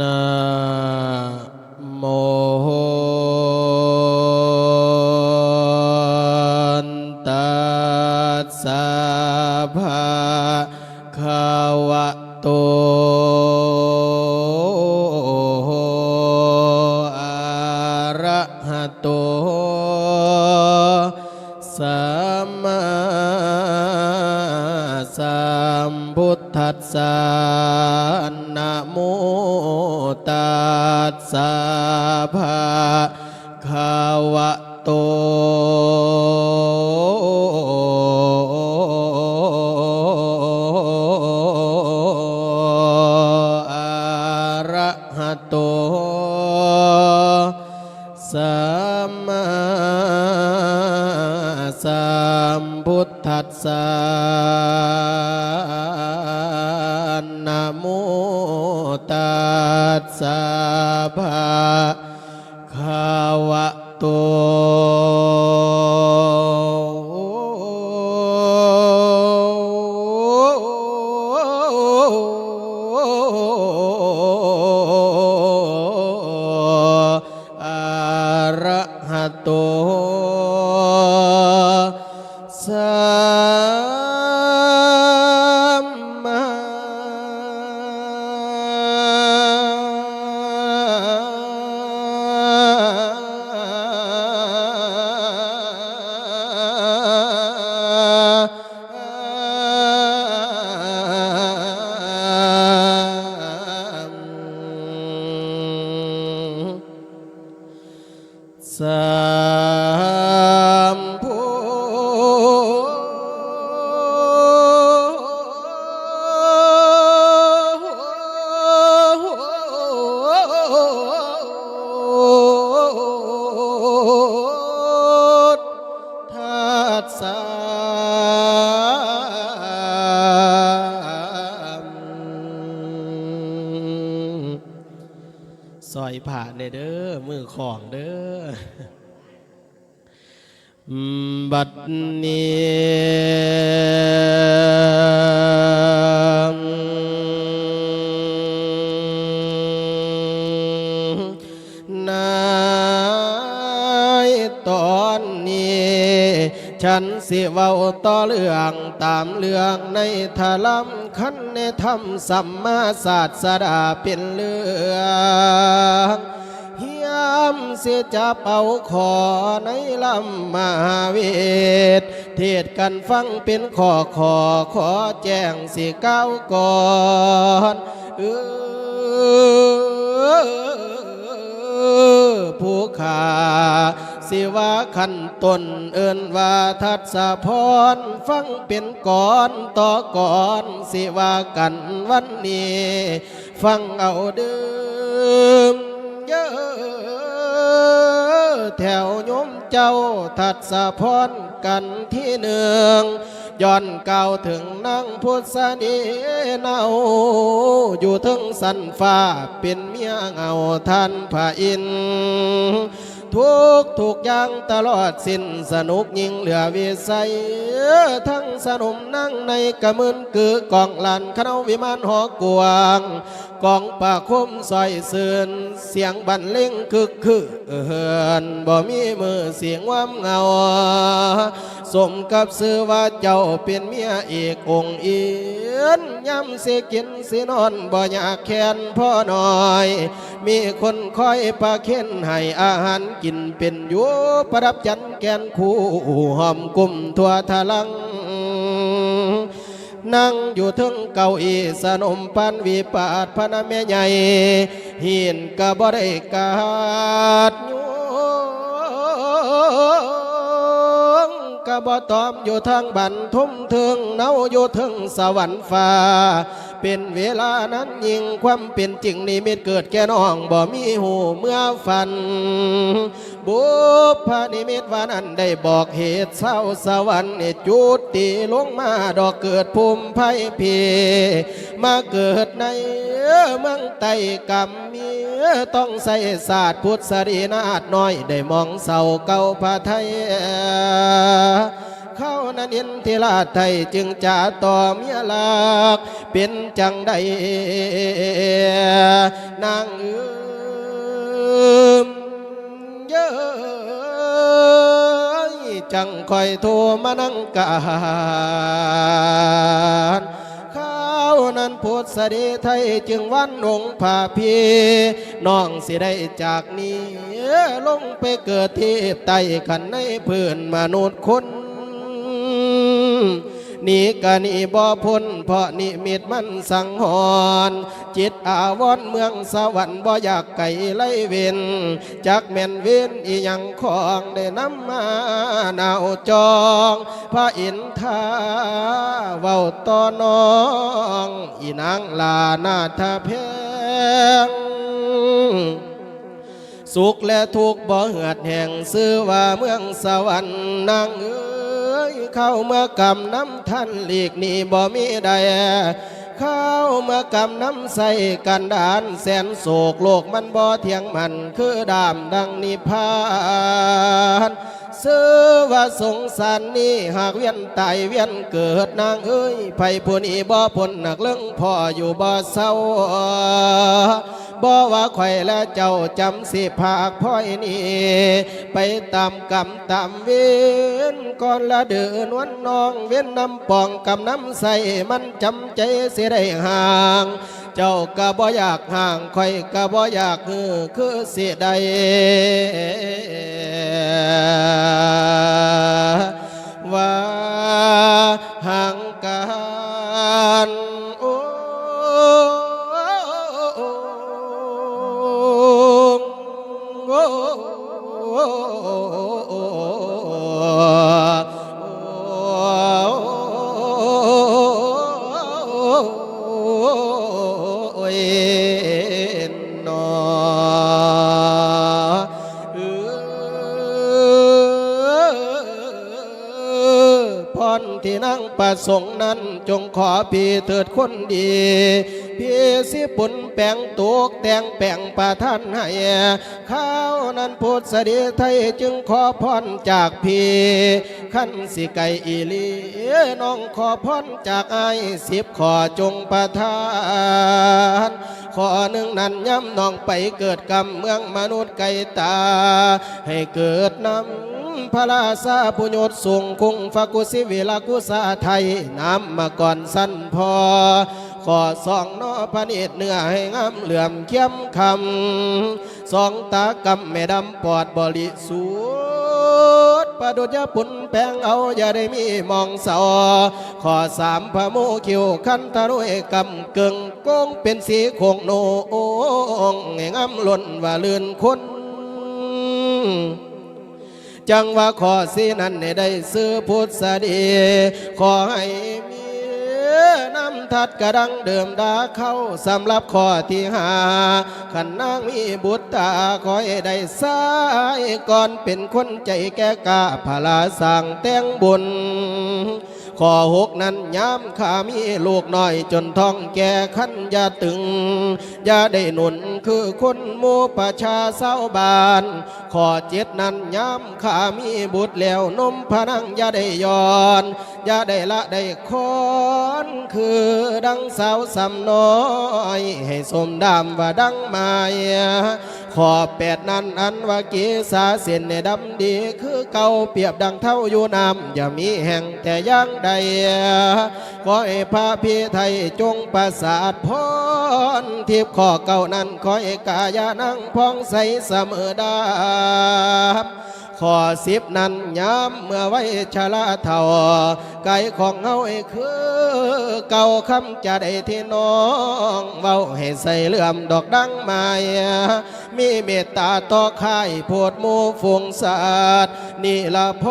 น ภะคะวะโตอระหะโตสั ผ่าเด้อมือของเด้อบัดนี้นายตอนนี้ฉันสิเว้าต่อเรื่องตามเรื่องในทาลัม คันในธรรมสัมมาศาสดาเป็นเรื่องเฮียมเสียจะเป่าขอในลำมหาเวท เทศกันฟังเป็นขอขอขอแจ้งสิก้าวก่อนเออ ผู้ขาสิวาขันตนเอินว่าทัศพรฟังเป็นก่อนต่อก่อนสิวากันวันนี้ ฟังเอาเดิมเยอะแถวยมเจ้าทัดสะพรกันที่หนึ่ง ย้อนเก่าถึงนั่งพุทธนีเนาอยู่ถึงสันฟ้าเป็นเมียเงาท่านพระอินทุกทุกอย่างตลอดสิ้นสนุกยิ่งเหลือวิสัย ทั้งสนุมนั่งในกระมืนคือกองลันเข้าวิมานหอกวาง กองป่าคมซอยเสื่นเสียงบันเลงคึกคือเฮือนบ่มีมือเสียงว่าเงา สมกับซื้อว่าเจ้าเป็นเมียเอกองเอียนย้ำสิกินสินอนบ่อยากแค้นพ่อหน้อย มีคนคอยปาเข็นให้อาหารกินเป็นอยู่ประดับจันแกนคู่หอมกลุ่มทั่วทะลัง นั่งอยู่ทึงเก้าอี้สนมปันวิปาดพนแม่ใหญ่หินกะบ่ได้กาดยงกะบ่ตอมอยู่ทางบันทุ่มถึงเนาอยู่ทึงสวรรค์ฟ้า เป็นเวลานั้นยิ่งความเป็นจริงนิมิตเกิดแก่น้องบ่มีหูเมื่อฝัน บุพนิมิตว่านั้นได้บอกเหตุเศร้าสวรรค์จุดตีลงมาดอกเกิดภูมิภัยเพมาเกิดในเมืองไต้กำมีต้องใส่ศาสตร์พุทธสรีนาถน้อยได้มองเศร้าเก่าพระไทย เข้านั้นเห็นทีลาไทยจึงจะต่อเมียลักเป็นจังใดนางเอืมเย้ยจังคอยโทรมานั่งการข้าวนั้นพูดสะดีไทยจึงวันองผาพีน้องสิได้จากนี้ลงไปเกิดที่ไต้ขันในพื้นมนุษย์คน นี่กะนี่บ่พ้นเพราะนิมิตมันสังหรณ์จิตอาวรเมืองสวรรค์บ่อยากไก่ไล่เวนจักแม่นเวนอีหยังของได้นำมาหนาวจองพระอินทาเว้าต่อน้องอีนางลานาทาเพงสุขและทุกข์บ่เหือดแห่งซื้อว่าเมืองสวรรค์นางเอ้ ยเข้าเมื่อกำน้ำท่านหลีกหนีบ่มีใดเข้าเมื่อกำน้ำใส่กันดานแสนโศกโลกมันบ่เทียงมันคือดามดังนิพานซื้อว่าสงสารนี้หากเวียนตายเวียนเกิดนางเอ้ยไผผู้นี้บ่พ้นหนักเรื่องพ่ออยู่บ่เศร้า บ่ว่าข่อยและเจ้าจำสิภาคพ่อยนี่ไปตามกรรมตามเวีนก่อนละเดือนวันน้องเวียนน้ำปองกับน้ำใสมันจำใจเสียได้ห่าง เจ้าก็บ่อยากห่างข่อยก็บ่อยากคือคือเสียใดว่า ขอพี่เถิดคนดี พี่สิปุนแปงตุกแต่งแปงประท่านให้ข้าวนั้นพูดสดีไทยจึงขอพรจากพี่ขั้นสิไกอีลีน้องขอพรจากไอ้สิบขอจงประทานขอหนึ่งนั้นย้ำน้องไปเกิดกรรมเมืองมนุษย์ไก่ตา ให้เกิดน้ำ พระราชาปุญญตสูงคุงฟากุสิวิลากุสาไทยน้ำมาก่อนสั้นพอ ขอสองนอพระเนตรเนื้อให้งามเหลื่อมเข้มคำสองตากำแม่ดำปอดบริสุทธิ์ประดุจยาปุ่นแปลงเอาอย่าได้มีมองเสาขอสามพระโมคิวคันทะรุเอกำเกิงโกงเป็นสีโคงโนองให้งามล้นว่าลื่นคน จังว่าขอสีนั้นในได้ซื้อพุทธดีขอให้มีน้ำทัดกระดังเดิมดาเข้าสำหรับข้อที่หาขันนางมีบุตรตาคอยได้สายก่อนเป็นคนใจแก่กาพลาสั่งแต่งบุญ ข้อหกนั้นย้ำข้ามีลูกน้อยจนท้องแก่ขันอยาตึง อย่าได้หนุนคือคนมูประชาเศร้าบานข้อเจ็ดนั้นย้ำข้ามีบุตรแล้วนมพนังอย่าได้ย้อนอย่าได้ละได้คอนคือดังสาวสำน้อย ให้สมดำว่าดังไม้ ขอแปดนั้นอันว่าเกษาเส้นในดำดีคือเก่าเปรียบดังเท่าอยู่น้ำอย่ามีแห่งแต่ยังใดขอให้พระพี่ไทยจงประสาทพรทิพข้อเก่านั้นขอให้กายานั่งพองใสเสมอดาบ ขอสิบนั้นย้ำเมื่อไว้ชะลาเท่าไก่ของเฮาให้คือเก่าคำจะได้ที่น้องเว้าให้ใส่เลื่อมดอกดังไม้มีเมตตาต่อค่ายโพดมูฟงศาสตร์นี่ละพ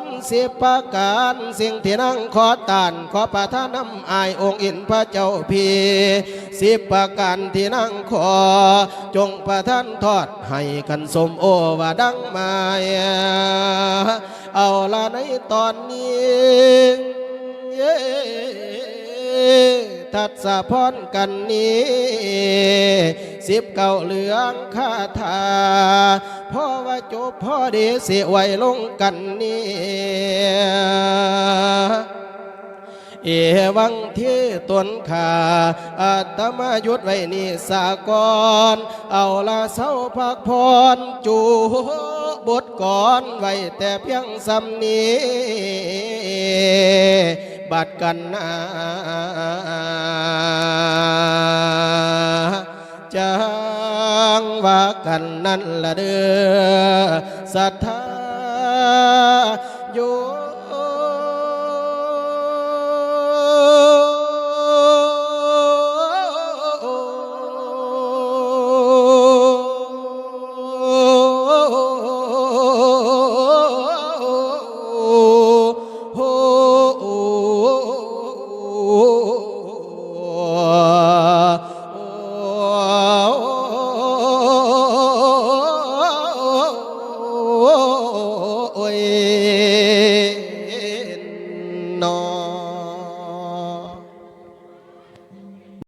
รสิบประการสิ่งที่นั่งขอตานขอประทานน้ำอายองค์อินพระเจ้าพีสิบประการที่นั่งขอ จงประทานทอดให้กันสมโอว่าดังมาเอาละในตอนนี้ทัดสะพอนกันนี้สิบเก่าเหลืองคาถาพ่อว่าจบพ่อดีสิไว้ลงกันนี้ เอวังที่ตนขาอาตมายุดไว้นี่สากอนเอาละเศร้าพักพรจูบทก่อนไว้แต่เพียงสำนี้บัดกันนาจังว่ากันนั่นละเด้อศรัทธาอยู่